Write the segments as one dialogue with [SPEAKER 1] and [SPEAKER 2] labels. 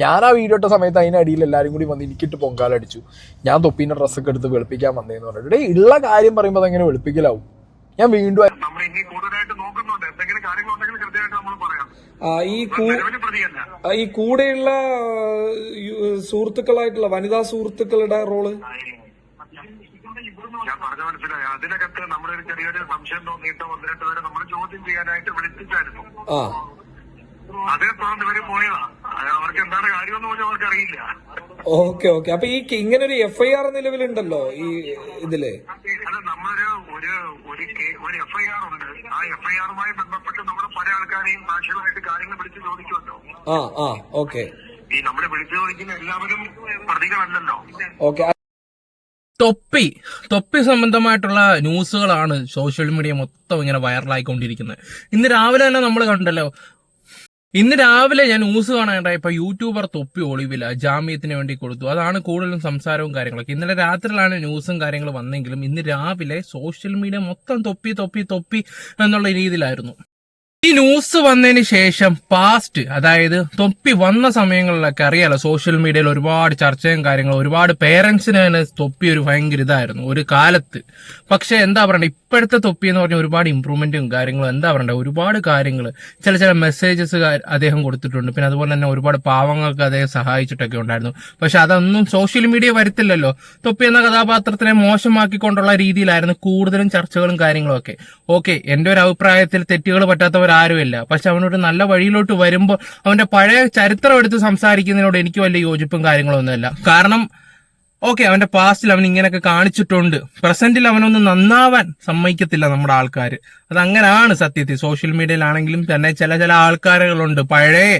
[SPEAKER 1] ഞാൻ ആ വീഡിയോ ഇട്ട സമയത്ത് അതിനടിയിൽ എല്ലാവരും കൂടി വന്ന് എനിക്കിട്ട് പൊങ്കാലടിച്ചു. ഞാൻ തൊപ്പീന്റെ ഡ്രസ്സൊക്കെ എടുത്ത് വെളുപ്പിക്കാൻ വന്നേന്ന് പറഞ്ഞിട്ട്. ഉള്ള കാര്യം പറയുമ്പോൾ അതെങ്ങനെ വെളുപ്പിക്കലാവും? ഞാൻ വീണ്ടും
[SPEAKER 2] നമ്മൾ ഇനി കൂടുതലായിട്ട് നോക്കുന്നുണ്ട്. എന്തെങ്കിലും കാര്യങ്ങളുണ്ടെങ്കിൽ കൃത്യമായിട്ട് നമ്മൾ പറയാം.
[SPEAKER 3] ആ, ഈ ഈ കൂടെയുള്ള സുഹൃത്തുക്കളായിട്ടുള്ള വനിതാ സുഹൃത്തുക്കളുടെ റോൾ?
[SPEAKER 2] ഞാൻ പറഞ്ഞ മനസ്സിലായി. അതിനകത്ത് നമ്മളൊരു ചെറിയൊരു സംശയം തോന്നിയിട്ട് വന്നിട്ട് വരെ നമ്മൾ ചോദ്യം ചെയ്യാനായിട്ട് വിളിച്ചിട്ടായിരുന്നു
[SPEAKER 3] ആ.
[SPEAKER 2] അതേ തുടർന്ന് ഇവർ പോയതാ. അത് അവർക്ക് എന്താണ് കാര്യമെന്ന് പോലും അവർക്ക് അറിയില്ല.
[SPEAKER 3] Okay okay. അപ്പൊ ഈ ഇങ്ങനെ ഒരു എഫ് ഐ ആർ നിലവിലുണ്ടല്ലോ ഈ
[SPEAKER 2] ഇതിൽ? നമ്മളൊരു ഒരു ഒരു കേ- ഒരു എഫ്ഐആർ ഉണ്ട്. ആ എഫ്ഐആറുമായി ബന്ധപ്പെട്ട് നമ്മൾ പല ആൾക്കാരെയും സാക്ഷികളായിട്ട് കാര്യങ്ങൾ വിളിച്ച് ചോദിക്കുമല്ലോ.
[SPEAKER 3] ആ ആ ഓക്കെ.
[SPEAKER 2] ഈ നമ്മളെ വിളിച്ചു ചോദിക്കുന്ന എല്ലാവരും പ്രതികളല്ലല്ലോ.
[SPEAKER 3] ഓക്കെ
[SPEAKER 4] തൊപ്പി തൊപ്പി സംബന്ധമായിട്ടുള്ള ന്യൂസുകളാണ് സോഷ്യൽ മീഡിയ മൊത്തം ഇങ്ങനെ വൈറലായിക്കൊണ്ടിരിക്കുന്നത്. ഇന്ന് രാവിലെ തന്നെ നമ്മൾ കണ്ടല്ലോ ഇന്ന് രാവിലെ ഞാൻ ന്യൂസ് കാണാണ്ടായപ്പോ യൂട്യൂബർ തൊപ്പി ഒളിവില്ല ജാമ്യത്തിന് വേണ്ടി കൊടുത്തു. അതാണ് കൂടുതലും സംസാരവും കാര്യങ്ങളൊക്കെ. ഇന്നലെ രാത്രിയിലാണ് ന്യൂസും കാര്യങ്ങളും വന്നെങ്കിലും ഇന്ന് രാവിലെ സോഷ്യൽ മീഡിയ മൊത്തം തൊപ്പി തൊപ്പി തൊപ്പി എന്നുള്ള രീതിയിലായിരുന്നു. ഈ ന്യൂസ് വന്നതിന് ശേഷം പാസ്റ്റ് അതായത് തൊപ്പി വന്ന സമയങ്ങളിലൊക്കെ അറിയാലോ സോഷ്യൽ മീഡിയയിൽ ഒരുപാട് ചർച്ചയും കാര്യങ്ങളും ഒരുപാട് പേരൻസിന് തന്നെ തൊപ്പി ഒരു ഭയങ്കര ഇതായിരുന്നു ഒരു കാലത്ത്. പക്ഷെ എന്താ പറയണ്ടേ ഇപ്പോഴത്തെ തൊപ്പി എന്ന് പറഞ്ഞാൽ ഒരുപാട് ഇമ്പ്രൂവ്മെന്റും കാര്യങ്ങളും എന്താ പറയണ്ട ഒരുപാട് കാര്യങ്ങൾ ചില ചില മെസ്സേജസ് അദ്ദേഹം കൊടുത്തിട്ടുണ്ട്. പിന്നെ അതുപോലെ തന്നെ ഒരുപാട് പാവങ്ങൾക്ക് അദ്ദേഹം സഹായിച്ചിട്ടൊക്കെ ഉണ്ടായിരുന്നു. പക്ഷെ അതൊന്നും സോഷ്യൽ മീഡിയ വരുത്തില്ലല്ലോ. തൊപ്പി എന്ന കഥാപാത്രത്തിനെ മോശമാക്കിക്കൊണ്ടുള്ള രീതിയിലായിരുന്നു കൂടുതലും ചർച്ചകളും കാര്യങ്ങളും ഒക്കെ. ഓക്കെ എന്റെ ഒരു അഭിപ്രായത്തിൽ തെറ്റുകൾ പറ്റാത്തവരാരുമില്ല പക്ഷെ അവനൊരു നല്ല വഴിയിലോട്ട് വരുമ്പോൾ അവന്റെ പഴയ ചരിത്രം എടുത്ത് സംസാരിക്കുന്നതിനോട് എനിക്ക് വലിയ യോജിപ്പും കാര്യങ്ങളൊന്നുമില്ല. കാരണം ഓക്കെ അവന്റെ പാസ്റ്റിൽ അവൻ ഇങ്ങനെയൊക്കെ കാണിച്ചിട്ടുണ്ട്. പ്രസന്റിൽ അവനൊന്ന് നന്നാവാൻ സമ്മതിക്കത്തില്ല നമ്മുടെ ആൾക്കാർ അത് അങ്ങനെയാണ് സത്യത്തിൽ. സോഷ്യൽ മീഡിയയിലാണെങ്കിലും തന്നെ ചില ചില ആൾക്കാരുകളുണ്ട്. പഴയ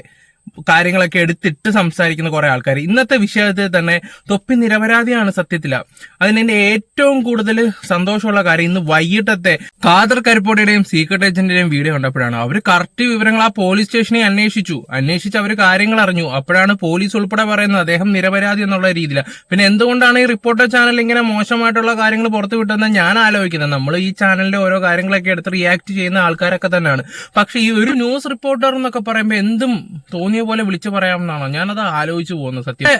[SPEAKER 4] കാര്യങ്ങളൊക്കെ എടുത്തിട്ട് സംസാരിക്കുന്ന കുറെ ആൾക്കാർ. ഇന്നത്തെ വിഷയത്തിൽ തന്നെ തൊപ്പി നിരപരാധിയാണ് സത്യത്തില. അതിനെന്റെ ഏറ്റവും കൂടുതൽ സന്തോഷമുള്ള കാര്യം ഇന്ന് വൈകിട്ടത്തെ കാദർ കരിപ്പോടിയുടെയും സീക്രട്ട് ഏജന്റിന്റെയും വീഡിയോ കണ്ടപ്പോഴാണ്. അവർ കറക്റ്റ് വിവരങ്ങൾ ആ പോലീസ് സ്റ്റേഷനെ അന്വേഷിച്ചു. അന്വേഷിച്ച് അവർ കാര്യങ്ങൾ അറിഞ്ഞു. അപ്പോഴാണ് പോലീസ് ഉൾപ്പെടെ പറയുന്നത് അദ്ദേഹം നിരപരാധി എന്നുള്ള രീതിയില. പിന്നെ എന്തുകൊണ്ടാണ് ഈ റിപ്പോർട്ടർ ചാനൽ ഇങ്ങനെ മോശമായിട്ടുള്ള കാര്യങ്ങൾ പുറത്തു വിട്ടതെന്ന് ഞാൻ ആലോചിക്കുന്നത്. നമ്മൾ ഈ ചാനലിന്റെ ഓരോ കാര്യങ്ങളൊക്കെ എടുത്ത് റിയാക്ട് ചെയ്യുന്ന ആൾക്കാരൊക്കെ തന്നെയാണ്. പക്ഷെ ഈ ഒരു ന്യൂസ് റിപ്പോർട്ടർ എന്നൊക്കെ പറയുമ്പോൾ എന്തും തോന്നിയ പോലെ വിളിച്ചു പറയാമെന്നാണോ? ഞാനത് ആലോചിച്ചു പോകുന്നത് സത്യം.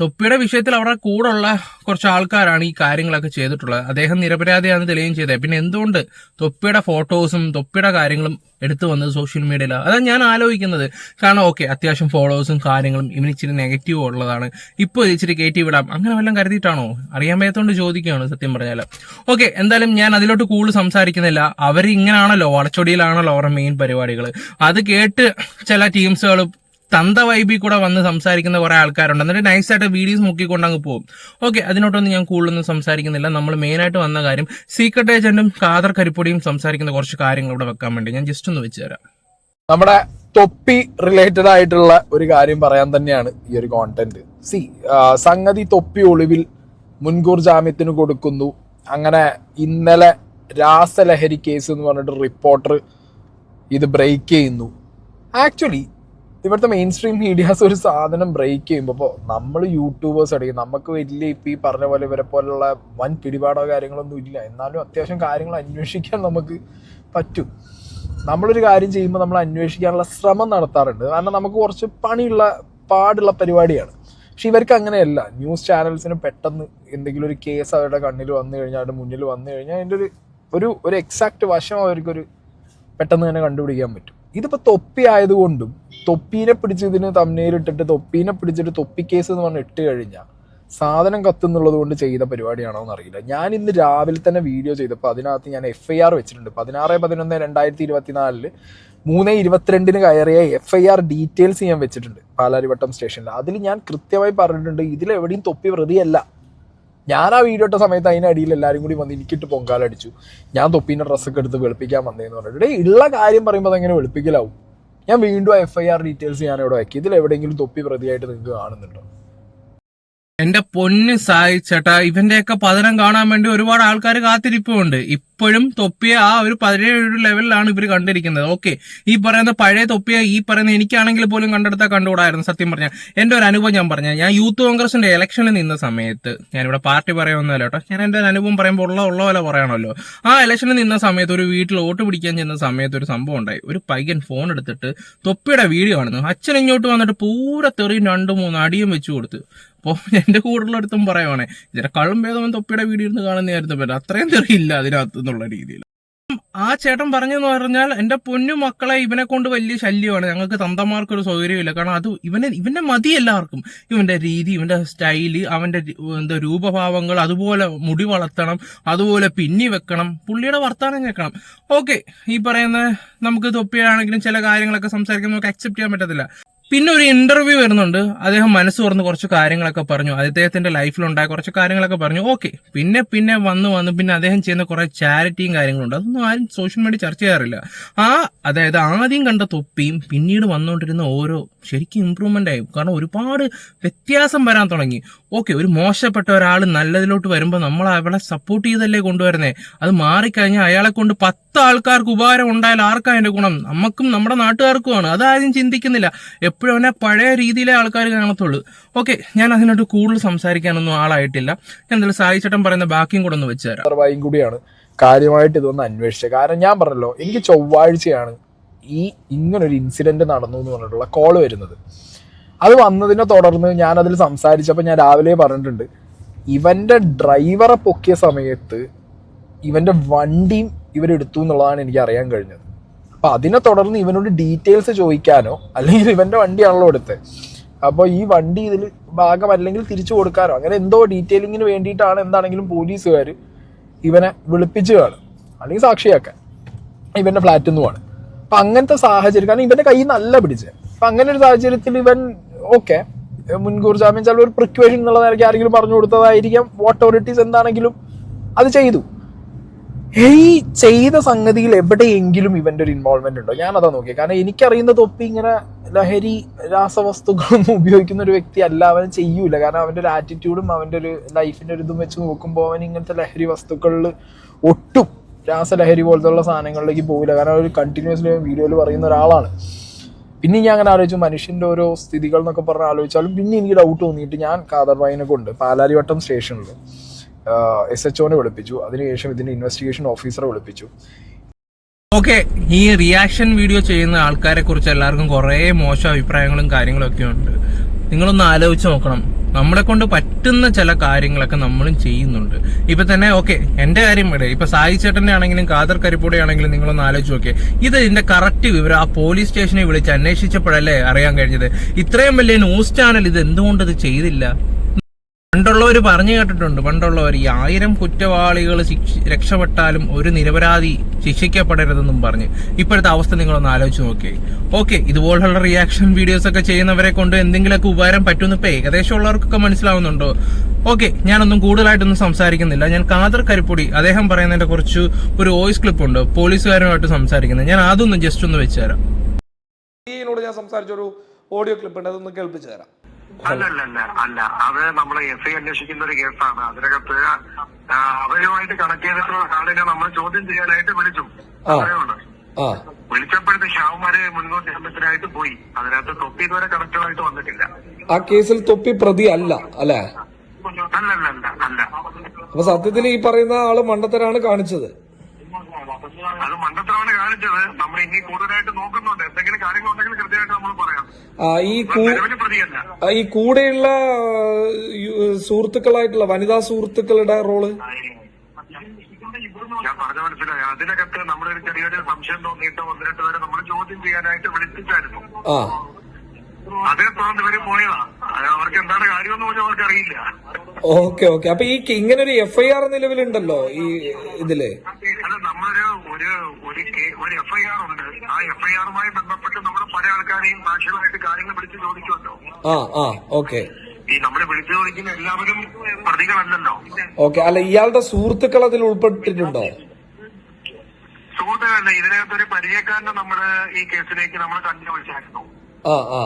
[SPEAKER 4] തൊപ്പിയുടെ വിഷയത്തിൽ അവിടെ കൂടുള്ള കുറച്ച് ആൾക്കാരാണ് ഈ കാര്യങ്ങളൊക്കെ ചെയ്തിട്ടുള്ളത്. അദ്ദേഹം നിരപരാധിയാണ് തെളിയുകയും ചെയ്തത് പിന്നെ എന്തുകൊണ്ട് തൊപ്പിയുടെ ഫോട്ടോസും തൊപ്പിയുടെ കാര്യങ്ങളും എടുത്തു വന്നത് സോഷ്യൽ മീഡിയയിൽ അതാണ് ഞാൻ ആലോചിക്കുന്നത്. കാരണം ഓക്കെ അത്യാവശ്യം ഫോളോവേഴ്സും കാര്യങ്ങളും ഇവന് ഇച്ചിരി നെഗറ്റീവ് ഉള്ളതാണ്. ഇപ്പോൾ ഇച്ചിരി കയറ്റി വിടാം. അങ്ങനെ വല്ലതും കരുതിയിട്ടാണോ? അറിയാൻ വയ്യാത്തോണ്ട് ചോദിക്കുകയാണ് സത്യം പറഞ്ഞാൽ ഓക്കെ എന്തായാലും ഞാൻ അതിലോട്ട് കൂടുതൽ സംസാരിക്കുന്നില്ല. അവർ ഇങ്ങനെയാണല്ലോ വളച്ചൊടിയിലാണല്ലോ അവരുടെ മെയിൻ പരിപാടികൾ അത് കേട്ട് ചില ടീംസുകൾ തന്ത വൈബിൽ കൂടെ വന്ന് സംസാരിക്കുന്ന കുറെ ആൾക്കാരുണ്ട്. എന്നിട്ട് നൈസായിട്ട് വീഡിയോസ് മുക്കിക്കൊണ്ട് അങ്ങ് പോകും. ഓക്കെ അതിനോട്ടൊന്നും ഞാൻ കൂടുതലൊന്നും സംസാരിക്കുന്നില്ല. നമ്മൾ മെയിനായിട്ട് വന്ന കാര്യം സീക്രട്ട് ഏജന്റും കാദർ കരിപ്പൊടിയും സംസാരിക്കുന്ന കുറച്ച് കാര്യങ്ങൾ ഇവിടെ വെക്കാൻ വേണ്ടി ഞാൻ ജസ്റ്റ് ഒന്ന് വെച്ചു തരാം.
[SPEAKER 1] നമ്മുടെ തൊപ്പി റിലേറ്റഡ് ആയിട്ടുള്ള ഒരു കാര്യം പറയാൻ തന്നെയാണ് ഈ ഒരു കോണ്ടന്റ് സി സംഗതി തൊപ്പി ഒളിവിൽ മുൻകൂർ ജാമ്യത്തിന് കൊടുക്കുന്നു. അങ്ങനെ ഇന്നലെ രാസലഹരി കേസ് എന്ന് പറഞ്ഞിട്ട് റിപ്പോർട്ടർ ഇത് ബ്രേക്ക് ചെയ്യുന്നു. ആക്ച്വലി ഇവിടുത്തെ മെയിൻ സ്ട്രീം മീഡിയാസ് ഒരു സാധനം ബ്രേക്ക് ചെയ്യുമ്പോൾ ഇപ്പോൾ നമ്മൾ യൂട്യൂബേഴ്സ് അടിക്കും നമുക്ക് വലിയ ഇപ്പം ഈ പറഞ്ഞ പോലെ ഇവരെ പോലുള്ള വൻ പിടിപാടോ കാര്യങ്ങളൊന്നും ഇല്ല. എന്നാലും അത്യാവശ്യം കാര്യങ്ങൾ അന്വേഷിക്കാൻ നമുക്ക് പറ്റും. നമ്മളൊരു കാര്യം ചെയ്യുമ്പോൾ നമ്മൾ അന്വേഷിക്കാനുള്ള ശ്രമം നടത്താറുണ്ട്. കാരണം നമുക്ക് കുറച്ച് പണിയുള്ള പാടുള്ള പരിപാടിയാണ്. പക്ഷെ ഇവർക്ക് അങ്ങനെയല്ല. ന്യൂസ് ചാനൽസിന് പെട്ടെന്ന് എന്തെങ്കിലും ഒരു കേസ് അവരുടെ കണ്ണിൽ വന്നു കഴിഞ്ഞാൽ അവരുടെ മുന്നിൽ വന്നു കഴിഞ്ഞാൽ അതിന്റെ ഒരു ഒരു ഒരു എക്സാക്ട് വശം അവർക്കൊരു പെട്ടെന്ന് തന്നെ കണ്ടുപിടിക്കാൻ പറ്റും. ഇതിപ്പോൾ തൊപ്പി ആയതുകൊണ്ടും തൊപ്പീനെ പിടിച്ചതിന് ഇതിന് തമ്മനയിലിട്ടിട്ട് തൊപ്പീനെ പിടിച്ചിട്ട് തൊപ്പി കേസ് എന്ന് പറഞ്ഞ് ഇട്ട് കഴിഞ്ഞാൽ സാധനം കത്തുന്നുള്ളത് കൊണ്ട് ചെയ്ത പരിപാടിയാണോ എന്നറിയില്ല ഞാൻ ഇന്ന് രാവിലെ തന്നെ വീഡിയോ ചെയ്തപ്പോൾ അതിനകത്ത് ഞാൻ എഫ് ഐ ആർ വെച്ചിട്ടുണ്ട്. പതിനാറ് പതിനൊന്ന് രണ്ടായിരത്തി ഇരുപത്തിനാലിൽ മൂന്ന് ഇരുപത്തിരണ്ടിന് കയറിയ എഫ് ഐ ആർ ഡീറ്റെയിൽസ് ഞാൻ വെച്ചിട്ടുണ്ട് പാലാരിവട്ടം സ്റ്റേഷനിൽ അതിൽ ഞാൻ കൃത്യമായി പറഞ്ഞിട്ടുണ്ട് ഇതിലെവിടെയും തൊപ്പി പ്രതിയല്ല ഞാൻ ആ വീഡിയോ ഇട്ട സമയത്ത് അതിനടിയിൽ എല്ലാവരും കൂടി വന്ന് എനിക്കിട്ട് പൊങ്കാലടിച്ചു. ഞാൻ തൊപ്പീന്റെ ഡ്രസ്സൊക്കെ എടുത്ത് വെളുപ്പിക്കാൻ വന്നേന്ന് പറഞ്ഞിട്ട്. ഉള്ള കാര്യം പറയുമ്പോൾ അതെങ്ങനെ വെളുപ്പിക്കലാവും? ഞാൻ വീണ്ടും എഫ് ഐ ആർ ഡീറ്റെയിൽസ് ഞാൻ ഇവിടെ വെക്കി. ഇതിൽ എവിടെയെങ്കിലും തൊപ്പി പ്രതിയായിട്ട് നിങ്ങൾക്ക് കാണുന്നുണ്ടോ?
[SPEAKER 4] എന്റെ പൊന്ന് സായി ചേട്ടാ ഇവന്റെയൊക്കെ പതനം കാണാൻ വേണ്ടി ഒരുപാട് ആൾക്കാർ കാത്തിരിപ്പുണ്ട്. ഇപ്പോഴും തൊപ്പിയെ ആ ഒരു പതിനേഴ് ലെവലിലാണ് ഇവർ കണ്ടിരിക്കുന്നത്. ഓക്കെ ഈ പറയുന്ന പഴയ തൊപ്പിയെ ഈ പറയുന്ന എനിക്കാണെങ്കിൽ പോലും കണ്ടെടുത്താൽ കണ്ടുകൂടായിരുന്നു സത്യം പറഞ്ഞാൽ എന്റെ ഒരു അനുഭവം ഞാൻ പറഞ്ഞു ഞാൻ യൂത്ത് കോൺഗ്രസിന്റെ ഇലക്ഷനിൽ നിന്ന സമയത്ത് ഞാനിവിടെ പാർട്ടി പറയുമെന്നല്ല കേട്ടോ ഞാൻ ഒരു അനുഭവം പറയുമ്പോൾ ഉള്ള ഉള്ള പോലെ പറയണമല്ലോ. ആ ഇലക്ഷനിൽ നിന്ന സമയത്ത് ഒരു വീട്ടിൽ വോട്ട് പിടിക്കാൻ ചെന്ന സമയത്ത് ഒരു സംഭവം ഉണ്ടായി. ഒരു പയ്യൻ ഫോൺ എടുത്തിട്ട് തൊപ്പിയുടെ വീഡിയോ കാണുന്നു. അച്ഛൻ ഇങ്ങോട്ട് വന്നിട്ട് പൂര തെറിയും രണ്ടു മൂന്ന് അടിയും വെച്ചു കൊടുത്തു. അപ്പോൾ എന്റെ കൂടുതലടുത്തും പറയുവാണേ ഇതിന്റെ കള്ളും ഭേദവും തൊപ്പിയുടെ വീഡിയോ ഇരുന്ന് കാണുന്നതായിരുന്നു അത്രയും തെറിയില്ല അതിനകത്ത് എന്നുള്ള രീതിയിൽ. ആ ചേട്ടൻ പറഞ്ഞെന്ന് പറഞ്ഞാൽ എന്റെ പൊന്നു മക്കളെ ഇവനെ കൊണ്ട് വലിയ ശല്യമാണ്. ഞങ്ങൾക്ക് തന്തമാർക്ക് ഒരു സൗകര്യമില്ല കാരണം അത് ഇവനെ ഇവന്റെ മതി എല്ലാവർക്കും. ഇവന്റെ രീതി ഇവന്റെ സ്റ്റൈൽ അവന്റെ എന്താ രൂപഭാവങ്ങൾ അതുപോലെ മുടി വളർത്തണം അതുപോലെ പിന്നി വെക്കണം പുള്ളിയുടെ വർത്താനം കേൾക്കണം. ഓക്കെ ഈ പറയുന്ന നമുക്ക് തൊപ്പിയാണെങ്കിലും ചില കാര്യങ്ങളൊക്കെ സംസാരിക്കാൻ നമുക്ക് അക്സെപ്റ്റ് ചെയ്യാൻ പറ്റത്തില്ല. പിന്നെ ഒരു ഇന്റർവ്യൂ വരുന്നുണ്ട്. അദ്ദേഹം മനസ്സ് തുറന്ന് കുറച്ച് കാര്യങ്ങളൊക്കെ പറഞ്ഞു. അദ്ദേഹത്തിന്റെ ലൈഫിലുണ്ടായ കുറച്ച് കാര്യങ്ങളൊക്കെ പറഞ്ഞു. ഓക്കെ പിന്നെ പിന്നെ വന്ന് വന്ന് പിന്നെ അദ്ദേഹം ചെയ്യുന്ന കുറെ ചാരിറ്റിയും കാര്യങ്ങളുണ്ട്. അതൊന്നും ആരും സോഷ്യൽ മീഡിയ ചർച്ച ചെയ്യാറില്ല. ആ അതായത് ആദ്യം കണ്ട തൊപ്പിയും പിന്നീട് വന്നുകൊണ്ടിരുന്ന ഓരോ ശരിക്കും ഇമ്പ്രൂവ്മെന്റ് ആയി. കാരണം ഒരുപാട് വ്യത്യാസം വരാൻ തുടങ്ങി. ഓക്കെ ഒരു മോശപ്പെട്ട ഒരാൾ നല്ലതിലോട്ട് വരുമ്പോൾ നമ്മൾ അവളെ സപ്പോർട്ട് ചെയ്തല്ലേ കൊണ്ടുവരുന്നേ? അത് മാറിക്കഴിഞ്ഞാൽ അയാളെ കൊണ്ട് പത്ത് ആൾക്കാർക്ക് ഉപകാരം ഉണ്ടായാൽ ആർക്കാ അതിന്റെ ഗുണം? നമുക്കും നമ്മുടെ നാട്ടുകാർക്കുമാണ്. അതാരും ചിന്തിക്കുന്നില്ല. എപ്പോഴും അവനെ പഴയ രീതിയിലെ ആൾക്കാർ കാണത്തുള്ളൂ. ഓക്കെ ഞാൻ അതിനോട് കൂടുതൽ സംസാരിക്കാനൊന്നും ആളായിട്ടില്ല. ഞാൻ എന്തായാലും സായിച്ചട്ടൻ പറയുന്ന ബാക്കിയും കൂടെ ഒന്ന് വെച്ചുതരാം
[SPEAKER 1] കൂടിയാണ് കാര്യമായിട്ട് ഇതൊന്ന് അന്വേഷിച്ചത്. കാരണം ഞാൻ പറഞ്ഞല്ലോ എനിക്ക് ചൊവ്വാഴ്ചയാണ് ഈ ഇങ്ങനൊരു ഇൻസിഡന്റ് നടന്നു എന്ന് പറഞ്ഞിട്ടുള്ള കോൾ വരുന്നത്. അത് വന്നതിനെ തുടർന്ന് ഞാൻ അതിൽ സംസാരിച്ചപ്പോൾ ഞാൻ രാവിലെ പറഞ്ഞിട്ടുണ്ട് ഇവന്റെ ഡ്രൈവറെ പൊക്കിയ സമയത്ത് ഇവന്റെ വണ്ടിയും ഇവരെടുത്തു എന്നുള്ളതാണ് എനിക്ക് അറിയാൻ കഴിഞ്ഞത്. അപ്പോൾ അതിനെ തുടർന്ന് ഇവനോട് ഡീറ്റെയിൽസ് ചോദിക്കാനോ അല്ലെങ്കിൽ ഇവന്റെ വണ്ടിയാണല്ലോ എടുത്തത് അപ്പോൾ ഈ വണ്ടി ഇതിൽ ഭാഗമല്ലെങ്കിൽ തിരിച്ചു കൊടുക്കാനോ അങ്ങനെ എന്തോ ഡീറ്റെയിലിങ്ങിന് വേണ്ടിയിട്ടാണ് എന്താണെങ്കിലും പോലീസുകാർ ഇവനെ വിളിപ്പിച്ചു കാണും അല്ലെങ്കിൽ സാക്ഷിയാക്കാൻ ഇവന്റെ ഫ്ലാറ്റിൽ നിന്നുമാണ് അപ്പൊ അങ്ങനത്തെ സാഹചര്യം കാരണം ഇവന്റെ കൈ നല്ല പിടിച്ചത് അപ്പൊ അങ്ങനെ ഒരു സാഹചര്യത്തിൽ ഇവൻ ഓക്കെ മുൻകൂർ ജാമ്യം ചില ഒരു പ്രിക്വേഷൻ എന്നുള്ള നിലയ്ക്ക് ആരെങ്കിലും പറഞ്ഞു കൊടുത്തതായിരിക്കാം. ഓട്ടോറിറ്റീസ് എന്താണെങ്കിലും അത് ചെയ്തു. ഈ ചെയ്ത സംഗതിയിൽ എവിടെയെങ്കിലും ഇവന്റെ ഒരു ഇൻവോൾവ്മെന്റ് ഉണ്ടോ? ഞാൻ അതാ നോക്കിയത് കാരണം എനിക്കറിയുന്ന തൊപ്പി ഇങ്ങനെ ലഹരി രാസവസ്തുക്കളൊന്നും ഉപയോഗിക്കുന്ന ഒരു വ്യക്തി അല്ല. അവൻ ചെയ്യൂല. കാരണം അവന്റെ ഒരു ആറ്റിറ്റ്യൂഡും അവന്റെ ഒരു ലൈഫിന്റെ ഒരു ഇതും വെച്ച് നോക്കുമ്പോൾ അവൻ ഇങ്ങനത്തെ ലഹരി വസ്തുക്കളിൽ ഒട്ടും രാസലഹരി പോലത്തുള്ള സാധനങ്ങളിലേക്ക് പോകില്ല കാരണം ഒരു കണ്ടിന്യൂസ്ലി വീഡിയോയിൽ പറയുന്ന ഒരാളാണ്. പിന്നെ ഞാൻ അങ്ങനെ ആലോചിച്ചു മനുഷ്യന്റെ ഓരോ സ്ഥിതികൾ എന്നൊക്കെ പറഞ്ഞ് ആലോചിച്ചാലും പിന്നെ എനിക്ക് ഡൗട്ട് തോന്നിയിട്ട് ഞാൻ കാതർവായിനെ കൊണ്ട് പാലാരിവട്ടം സ്റ്റേഷനിൽ എസ് എച്ച് ഒനെ വിളിപ്പിച്ചു. അതിനുശേഷം ഇതിന്റെ ഇൻവെസ്റ്റിഗേഷൻ ഓഫീസറെ വിളിപ്പിച്ചു.
[SPEAKER 4] ഓക്കെ ഈ റിയാക്ഷൻ വീഡിയോ ചെയ്യുന്ന ആൾക്കാരെ കുറിച്ച് എല്ലാവർക്കും കുറേ മോശം അഭിപ്രായങ്ങളും കാര്യങ്ങളൊക്കെ ഉണ്ട് നിങ്ങളൊന്ന് ആലോചിച്ച് നോക്കണം. നമ്മളെ കൊണ്ട് പറ്റുന്ന ചില കാര്യങ്ങളൊക്കെ നമ്മളും ചെയ്യുന്നുണ്ട്. ഇപ്പൊ തന്നെ ഓക്കെ എന്റെ കാര്യം ഇവിടെ ഇപ്പൊ സായി ചേട്ടന്റെ ആണെങ്കിലും കാദർ കരിപ്പൂടെ ആണെങ്കിലും നിങ്ങളൊന്ന് ആലോചിച്ച് നോക്കിയേ. ഇത് ഇതിന്റെ കറക്റ്റ് വിവരം ആ പോലീസ് സ്റ്റേഷനെ വിളിച്ച് അന്വേഷിച്ചപ്പോഴല്ലേ അറിയാൻ കഴിഞ്ഞത്? ഇത്രയും വലിയ ന്യൂസ് ചാനൽ ഇത് എന്തുകൊണ്ട് ഇത് ചെയ്തില്ല? പണ്ടുള്ളവർ പറഞ്ഞു കേട്ടിട്ടുണ്ട്. പണ്ടുള്ളവർ ഈ ആയിരം കുറ്റവാളികൾ ശിക്ഷ രക്ഷപ്പെട്ടാലും ഒരു നിരപരാധി ശിക്ഷിക്കപ്പെടരുതെന്നും പറഞ്ഞ്. ഇപ്പോഴത്തെ അവസ്ഥ നിങ്ങളൊന്ന് ആലോചിച്ച് നോക്കിയേ. ഓക്കെ ഇതുപോലുള്ള റിയാക്ഷൻ വീഡിയോസ് ഒക്കെ ചെയ്യുന്നവരെ കൊണ്ട് എന്തെങ്കിലുമൊക്കെ ഉപകാരം പറ്റുമെന്ന് ഇപ്പൊ ഏകദേശം ഉള്ളവർക്കൊക്കെ മനസ്സിലാവുന്നുണ്ടോ? ഓക്കെ ഞാനൊന്നും കൂടുതലായിട്ടൊന്നും സംസാരിക്കുന്നില്ല. ഞാൻ കാതർ കരിപ്പൊടി അദ്ദേഹം പറയുന്നതിന്റെ കുറച്ച് ഒരു വോയിസ് ക്ലിപ്പ് ഉണ്ട്. പോലീസുകാരുമായിട്ട് സംസാരിക്കുന്നത്. ഞാൻ അതൊന്ന് ജസ്റ്റ് ഒന്ന് വെച്ചുതരാം
[SPEAKER 3] ഞാൻ ഓഡിയോ ക്ലിപ്പ് ഉണ്ട്. അതൊന്ന് കേൾപ്പിച്ചു തരാം.
[SPEAKER 2] അല്ല അല്ല അത് നമ്മൾ എഫ് ഐ അന്വേഷിക്കുന്ന ഒരു കേസാണ്. അതിനകത്ത് അവരുമായിട്ട് കണക്ട് ചെയ്തിട്ടുള്ള ആളിനെ നമ്മൾ ചോദ്യം ചെയ്യാനായിട്ട് വിളിച്ചു.
[SPEAKER 3] ആ.
[SPEAKER 2] അത്രേ ഉള്ളൂ.
[SPEAKER 3] ആ.
[SPEAKER 2] വിളിച്ചപ്പോഴത്തെ ഷാവുമാര് മുൻകൂർ ജാമ്യത്തിനായിട്ട് പോയി. അതിനകത്ത് തൊപ്പി ഇതുവരെ കണക്റ്റഡായിട്ട് വന്നിട്ടില്ല.
[SPEAKER 3] ആ കേസിൽ തൊപ്പി പ്രതി അല്ല അല്ലെ?
[SPEAKER 2] അല്ല അല്ല അല്ല അല്ല.
[SPEAKER 3] അപ്പൊ സത്യത്തിൽ ഈ പറയുന്ന ആൾ മണ്ടത്തരാണ് കാണിച്ചത്.
[SPEAKER 2] അത് മണ്ടത്തരമാണ് കാണിച്ചത്. നമ്മൾ ഇനി കൂടുതലായിട്ട് നോക്കുന്നുണ്ട്.
[SPEAKER 3] ഈ ഈ കൂടെയുള്ള സുഹൃത്തുക്കളായിട്ടുള്ള വനിതാ സുഹൃത്തുക്കളുടെ റോൾ?
[SPEAKER 2] ഞാൻ പറഞ്ഞ മനസ്സിലായി. അതിനകത്ത് നമ്മളൊരു ചെറിയൊരു സംശയം തോന്നിയിട്ട് ഒന്ന് വരെ നമ്മൾ ചോദ്യം ചെയ്യാനായിട്ട് വിളിപ്പിച്ചായിരുന്നു. അതേ തുടർന്ന് ഇവർ പോയതാ. അവർക്ക് എന്താണ് കാര്യമെന്ന് പോലും അവർക്ക് അറിയില്ല.
[SPEAKER 3] Okay okay. അപ്പൊ ഈ ഇങ്ങനെ ഒരു എഫ് ഐ ആർ നിലവിലുണ്ടല്ലോ ഈ ഇതിൽ?
[SPEAKER 2] അല്ല നമ്മളൊരു ഒരു ഒരു എഫ്ഐആർ ഉണ്ട്. ആ എഫ്ഐആറുമായി ബന്ധപ്പെട്ട് നമ്മൾ പല ഭാഷകളായിട്ട് കാര്യങ്ങൾ വിളിച്ചു ചോദിക്കുമല്ലോ.
[SPEAKER 3] ആ ആ ഓക്കെ.
[SPEAKER 2] ഈ നമ്മളെ വിളിച്ചു ചോദിക്കുന്ന എല്ലാവരും പ്രതികളല്ലല്ലോ.
[SPEAKER 3] ഓക്കെ അല്ല ഇയാളുടെ സുഹൃത്തുക്കൾ അതിൽ ഉൾപ്പെട്ടിട്ടുണ്ടോ?
[SPEAKER 2] സുഹൃത്തുക്കളല്ല ഇതിനകത്തൊരു പരിചയക്കാരനെ നമ്മൾ ഈ കേസിലേക്ക് നമ്മൾ
[SPEAKER 3] കണ്ടു വിളിച്ചായിരുന്നു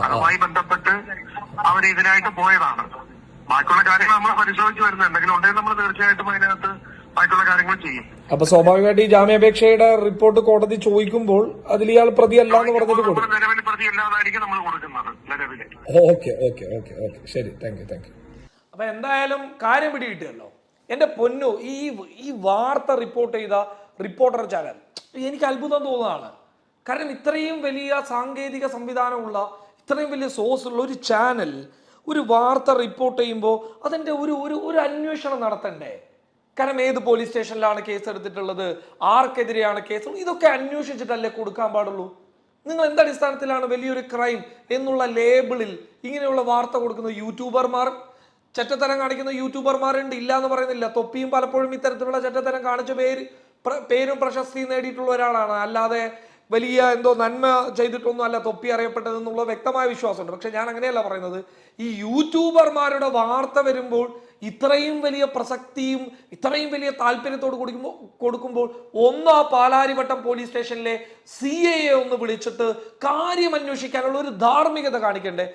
[SPEAKER 2] അതുമായി ബന്ധപ്പെട്ട് അവർ ഇതിനായിട്ട് പോയതാണ്. ബാക്കിയുള്ള കാര്യങ്ങൾ നമ്മൾ പരിശോധിച്ച് വരുന്നത്. എന്തെങ്കിലും ഉണ്ടെങ്കിൽ നമ്മൾ തീർച്ചയായിട്ടും അതിനകത്ത് ബാക്കിയുള്ള കാര്യങ്ങൾ ചെയ്യും.
[SPEAKER 3] അപ്പൊ സ്വാഭാവികമായിട്ട് ഈ ജാമ്യാപേക്ഷയുടെ റിപ്പോർട്ട് കോടതി ചോദിക്കുമ്പോൾ അതിൽ ഇയാൾ പ്രതിയല്ല എന്ന് പറഞ്ഞിട്ട് കൊടുക്കും
[SPEAKER 2] നിലവിൽ ഇല്ലാതായിരിക്കും നമ്മൾ കൊടുക്കുന്നത്. നിലവിലെ
[SPEAKER 3] ഓക്കെ ഓക്കെ ഓക്കെ ഓക്കെ. ശരി താങ്ക് യു താങ്ക് യു അപ്പൊ എന്തായാലും കാര്യം പിടികിട്ടുമല്ലോ എന്റെ പൊന്നു ഈ ഈ വാർത്ത റിപ്പോർട്ട് ചെയ്ത റിപ്പോർട്ടർ ചാനൽ എനിക്ക് അത്ഭുതം തോന്നുന്നതാണ്. കാരണം ഇത്രയും വലിയ സാങ്കേതിക സംവിധാനമുള്ള ഇത്രയും വലിയ സോഴ്സുള്ള ഒരു ചാനൽ ഒരു വാർത്ത റിപ്പോർട്ട് ചെയ്യുമ്പോൾ അതിന്റെ ഒരു ഒരു ഒരു അന്വേഷണം നടത്തണ്ടേ? കാരണം ഏത് പോലീസ് സ്റ്റേഷനിലാണ് കേസ് എടുത്തിട്ടുള്ളത്? ആർക്കെതിരെയാണ് കേസ് ഇതൊക്കെ അന്വേഷിച്ചിട്ടല്ലേ കൊടുക്കാൻ പാടുള്ളൂ? നിങ്ങൾ എന്ത് അടിസ്ഥാനത്തിലാണ് വലിയൊരു ക്രൈം എന്നുള്ള ലേബിളിൽ ഇങ്ങനെയുള്ള വാർത്ത കൊടുക്കുന്ന യൂട്യൂബർമാർ ചെറ്റത്തരം കാണിക്കുന്ന യൂട്യൂബർമാരുണ്ട് ഇല്ല എന്ന് പറയുന്നില്ല. തൊപ്പിയും പലപ്പോഴും ഇത്തരത്തിലുള്ള ചെറ്റത്തരം കാണിച്ച പേര് പേരും പ്രശസ്തിയും നേടിയിട്ടുള്ള ഒരാളാണ്. അല്ലാതെ വലിയ എന്തോ നന്മ ചെയ്തിട്ടൊന്നും അല്ല തൊപ്പി അറിയപ്പെട്ടതെന്നുള്ള വ്യക്തമായ വിശ്വാസമുണ്ട്. പക്ഷെ ഞാൻ അങ്ങനെയല്ല പറയുന്നത്. ഈ യൂട്യൂബർമാരുടെ വാർത്ത വരുമ്പോൾ ഇത്രയും വലിയ പ്രസക്തിയും ഇത്രയും വലിയ താല്പര്യത്തോട് കൊടുക്കുമ്പോൾ കൊടുക്കുമ്പോൾ ഒന്ന് ആ പാലാരിവട്ടം പോലീസ് സ്റ്റേഷനിലെ സി എ ഒന്ന് വിളിച്ചിട്ട് കാര്യം അന്വേഷിക്കാനുള്ള ഒരു ധാർമ്മികത കാണിക്കണ്ടേ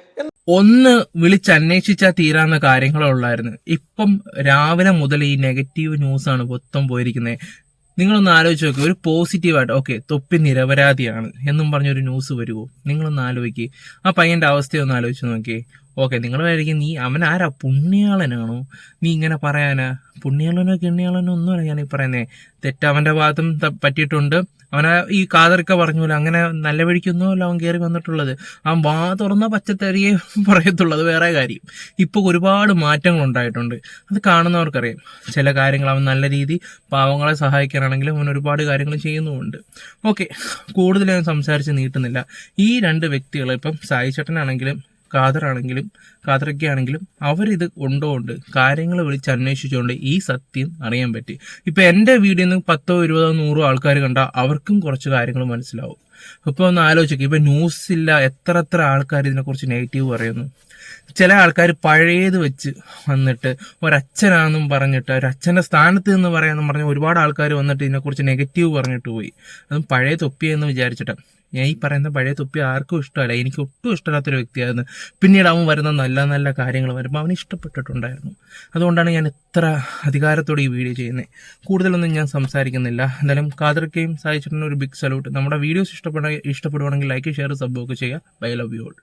[SPEAKER 4] ഒന്ന് വിളിച്ചന്വേഷിച്ചാൽ തീരാവുന്ന കാര്യങ്ങളേ ഉള്ളായിരുന്നു. ഇപ്പം രാവിലെ മുതൽ ഈ നെഗറ്റീവ് ന്യൂസ് ന്യൂസാണ് മൊത്തം പോയിരിക്കുന്നത് നിങ്ങളൊന്ന് ആലോചിച്ച് നോക്കി ഒരു പോസിറ്റീവായിട്ട് ഓക്കെ തൊപ്പി നിരപരാധിയാണ് എന്നും പറഞ്ഞൊരു ന്യൂസ് വരുമോ നിങ്ങളൊന്ന് ആലോചിക്കുക ആ പയ്യന്റെ അവസ്ഥയൊന്ന് ആലോചിച്ച് നോക്കിയേ. ഓക്കെ നിങ്ങൾ വിചാരിക്കും നീ അവൻ ആരാ? പുണ്യാളനാണോ? നീ ഇങ്ങനെ പറയാനാ? പുണ്യാളനോ കിണ്യാളനോ ഒന്നുമല്ല ഞാൻ ഈ പറയുന്നേ. തെറ്റ് അവന്റെ ഭാഗത്തും പറ്റിയിട്ടുണ്ട്. അവനെ ഈ കാതറൊക്കെ പറഞ്ഞു പോലെ അങ്ങനെ നല്ല വഴിക്കൊന്നുമല്ല അവൻ കയറി വന്നിട്ടുള്ളത്. അവൻ വാ തുറന്ന പച്ചത്തരിയെ പറയത്തുള്ളത് വേറെ കാര്യം. ഇപ്പോൾ ഒരുപാട് മാറ്റങ്ങൾ ഉണ്ടായിട്ടുണ്ട്. അത് കാണുന്നവർക്കറിയാം. ചില കാര്യങ്ങൾ അവൻ നല്ല രീതി പാവങ്ങളെ സഹായിക്കാനാണെങ്കിലും അവൻ ഒരുപാട് കാര്യങ്ങൾ ചെയ്യുന്നുമുണ്ട്. ഓക്കെ കൂടുതൽ ഞാൻ സംസാരിച്ച് നീട്ടുന്നില്ല. ഈ രണ്ട് വ്യക്തികൾ ഇപ്പം സായി ചേട്ടനാണെങ്കിലും ഖാദറാണെങ്കിലും ആണെങ്കിലും അവരിത് കൊണ്ടുകൊണ്ട് കാര്യങ്ങൾ വിളിച്ച് അന്വേഷിച്ചുകൊണ്ട് ഈ സത്യം അറിയാൻ പറ്റി. ഇപ്പം എന്റെ വീഡിയോ നിന്ന് പത്തോ ഇരുപതോ നൂറോ ആൾക്കാർ കണ്ടാൽ അവർക്കും കുറച്ച് കാര്യങ്ങൾ മനസ്സിലാവും. ഇപ്പൊ ഒന്ന് ആലോചിക്കും ഇപ്പം ന്യൂസ് ഇല്ല എത്ര എത്ര ആൾക്കാർ ഇതിനെക്കുറിച്ച് നെഗറ്റീവ് പറയുന്നു. ചില ആൾക്കാർ പഴയത് വെച്ച് വന്നിട്ട് ഒരച്ഛനാണെന്നും പറഞ്ഞിട്ട് ഒരച്ഛന്റെ സ്ഥാനത്ത് നിന്ന് പറയാമെന്നും പറഞ്ഞ് ഒരുപാട് ആൾക്കാർ വന്നിട്ട് ഇതിനെക്കുറിച്ച് നെഗറ്റീവ് പറഞ്ഞിട്ട് പോയി. അതും പഴയ തൊപ്പിയെന്ന് വിചാരിച്ചിട്ട്. ഞാൻ ഈ പറയുന്ന പഴയ തുപ്പി ആർക്കും ഇഷ്ടമല്ല. എനിക്ക് ഒട്ടും ഇഷ്ടമില്ലാത്തൊരു വ്യക്തിയായിരുന്നു. പിന്നീട് അവൻ വരുന്ന നല്ല നല്ല കാര്യങ്ങൾ വരുമ്പോൾ അവന് ഇഷ്ടപ്പെട്ടിട്ടുണ്ടായിരുന്നു. അതുകൊണ്ടാണ് ഞാൻ ഇത്ര അധികാരത്തോടെ ഈ വീഡിയോ ചെയ്യുന്നത് കൂടുതലൊന്നും ഞാൻ സംസാരിക്കുന്നില്ല. എന്തായാലും കാതർക്കയും സായിച്ചിട്ടുള്ള ഒരു ബിഗ് സല്യൂട്ട് നമ്മുടെ വീഡിയോസ് ഇഷ്ടപ്പെട ഇഷ്ടപ്പെടുവാണെങ്കിൽ ലൈക്ക് ഷെയർ സബ്ബോക്ക് ചെയ്യുക. Bye love you all